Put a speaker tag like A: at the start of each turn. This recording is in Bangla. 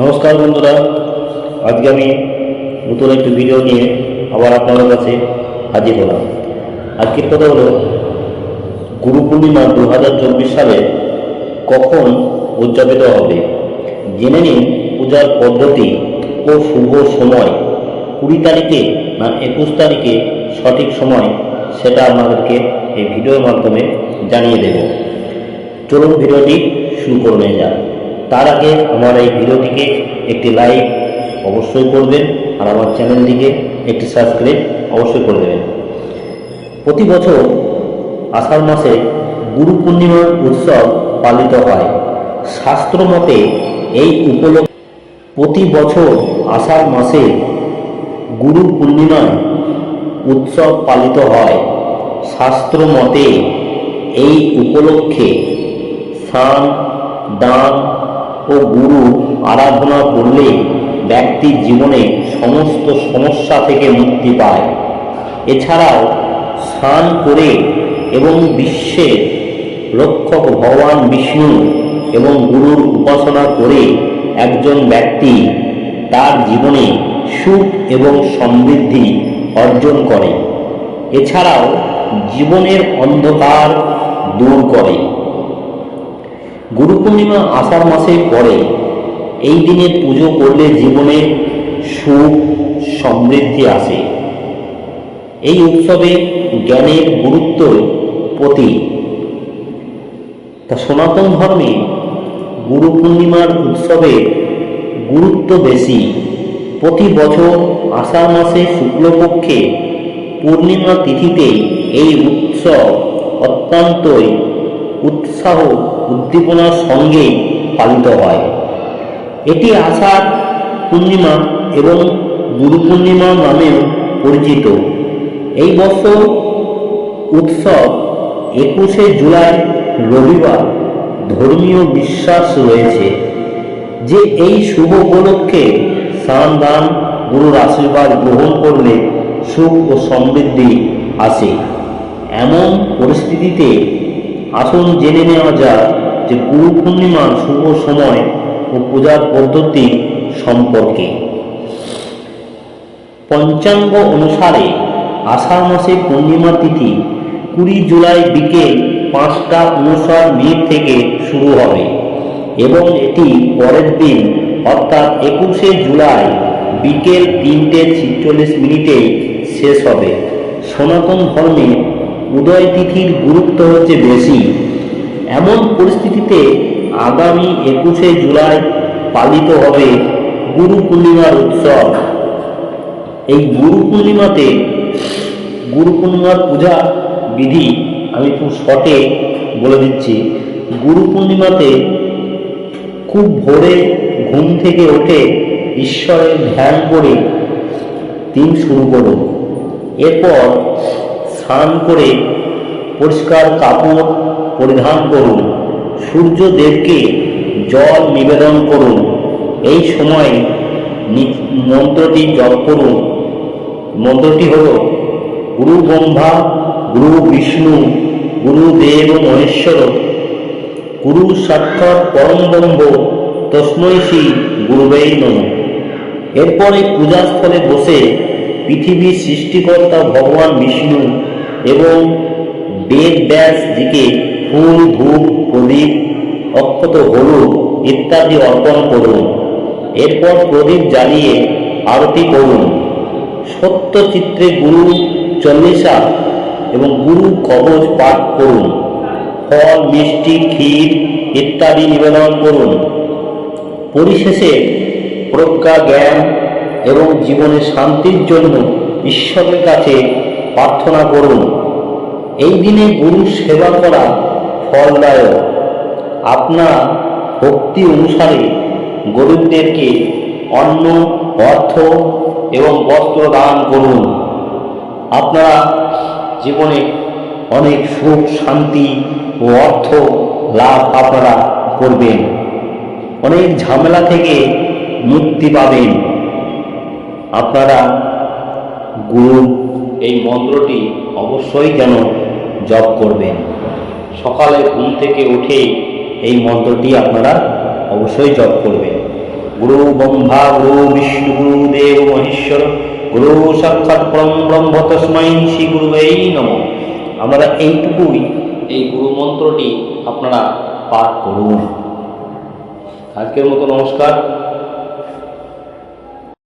A: নমস্কার বন্ধুরা। আজকে আমি নতুন একটি ভিডিও নিয়ে আবার আপনাদের কাছে হাজির হলাম। আজকের কথা হলো, গুরু পূর্ণিমা দু হাজার চব্বিশ সালে কখন উদযাপিত হবে? জেনে নিন পূজার পদ্ধতি ও শুভ সময়। কুড়ি তারিখে না একুশ তারিখে সঠিক সময় সেটা আপনাদেরকে এই ভিডিওর মাধ্যমে জানিয়ে দেব। চলুন ভিডিওটি শুরু করে নিয়ে যাক। তার আগে আমার এই ভিডিওটিকে একটি লাইক অবশ্যই করবেন আর আমার চ্যানেলটিকে একটি সাবস্ক্রাইব অবশ্যই করে দেবেন। প্রতি বছর আষাঢ় মাসে গুরু পূর্ণিমার উৎসব পালিত হয়। শাস্ত্র মতে এই উপলক্ষে প্রতি বছর আষাঢ় মাসে গুরু পূর্ণিমার উৎসব পালিত হয়। শাস্ত্র মতে এই উপলক্ষে স্নান, দান ও গুরু আরাধনা করলে ব্যক্তির জীবনে সমস্ত সমস্যা থেকে মুক্তি পায়। এছাড়াও স্নান করে এবং বিশ্বের রক্ষক ভগবান বিষ্ণু এবং গুরুর উপাসনা করে একজন ব্যক্তি তার জীবনে সুখ এবং সমৃদ্ধি অর্জন করে। এছাড়াও জীবনের অন্ধকার দূর করে। গুরু পূর্ণিমা আষাঢ় মাসে পরে এই দিনে পুজো করলে জীবনে সুখ, সমৃদ্ধি আসে। এই উৎসবে জ্ঞানের গুরুত্ব প্রতি তা সনাতন ধর্মে গুরু পূর্ণিমার উৎসবে গুরুত্ব বেশি। প্রতি বছর আষাঢ় মাসে শুক্লপক্ষে পূর্ণিমা তিথিতে এই উৎসব অত্যন্তই উৎসাহ উদ্দীপনার সঙ্গে পালিত হয়। এটি আষাঢ় পূর্ণিমা এবং গুরু পূর্ণিমা নামেও পরিচিত। এই বছর উৎসব একুশে জুলাই রবিবার ধর্মীয় বিশ্বাস রয়েছে, যে এই শুভ উপলক্ষে স্নান দান, গুরুর আশীর্বাদ গ্রহণ করলে সুখ ও সমৃদ্ধি আসে। এমন পরিস্থিতিতে আসুন জেনে নেওয়া যাক যে গুরু পূর্ণিমার শুভ সময় ও পূজার পদ্ধতি সম্পর্কে। পঞ্চাঙ্গ অনুসারে আষাঢ় মাসে পূর্ণিমা তিথি কুড়ি জুলাই বিকেল পাঁচটা উনষাট মিনিট থেকে শুরু হবে এবং এটি পরের দিন অর্থাৎ একুশে জুলাই বিকেল তিনটে ছিচল্লিশ মিনিটে শেষ হবে। সনাতন ধর্মে উদয় তিথির গুরুত্ব হচ্ছে বেশি। এমন পরিস্থিতিতে আগামী একুশে জুলাই পালিত হবে গুরু পূর্ণিমার উৎসব। এই গুরু পূর্ণিমাতে গুরু পূর্ণিমার পূজা বিধি আমি খুব শর্টে বলে দিচ্ছি। গুরু পূর্ণিমাতে খুব ভোরে ঘুম থেকে উঠে ঈশ্বরের ধ্যান করে দিন শুরু করুন। এরপর স্নান করে পরিষ্কার কাপড় পরিধান করুন। সূর্যদেবকে জল নিবেদন করুন। এই সময় মন্ত্রটি জপ করুন। মন্ত্রটি হল, গুরু ব্রহ্মা, গুরু বিষ্ণু, গুরু দেব মহেশ্বর, গুরু সাক্ষাৎ পরম ব্রহ্ম, তস্মৈ শ্রী গুরুবেই নম। এরপরে পূজাস্থলে বসে পৃথিবীর সৃষ্টিকর্তা ভগবান বিষ্ণু এবং বেদ ব্যাস দিকে ফুল ধূপ প্রদীপ, অক্ষত হলুদ ইত্যাদি অর্পণ করুন। এরপর প্রদীপ জ্বালিয়ে আরতি করুন। সত্য চিত্রে গুরু চল্লিশা এবং গুরু কবচ পাঠ করুন। ফল, মিষ্টি, ক্ষীর ইত্যাদি নিবেদন করুন। পরিশেষে প্রজ্ঞা, জ্ঞান এবং জীবনের শান্তির জন্য ঈশ্বরের কাছে প্রার্থনা করুন। এই দিনে গুরু সেবা করা ফলদায়ক। আপনার ভক্তি অনুসারে গরিবদেরকে অন্ন অর্থ এবং বস্ত্র দান করুন। আপনারা জীবনে অনেক সুখ, শান্তি ও অর্থ লাভ আপনারা করবেন। অনেক ঝামেলা থেকে মুক্তি পাবেন। আপনারা গুরু এই মন্ত্রটি অবশ্যই যেন জপ করবেন। সকালে ঘুম থেকে উঠে এই মন্ত্রটি আপনারা অবশ্যই জপ করবেন। গুরু ব্রহ্মা, গুরু বিষ্ণু, গুরু দেব মহেশ্বর, গুরু সাক্ষাৎ পরম ব্রহ্ম তস্মাই শ্রী গুরুবেই নম। আমরা এইটুকুই এই গুরু মন্ত্রটি আপনারা পাঠ করুন। আজকের মতো নমস্কার।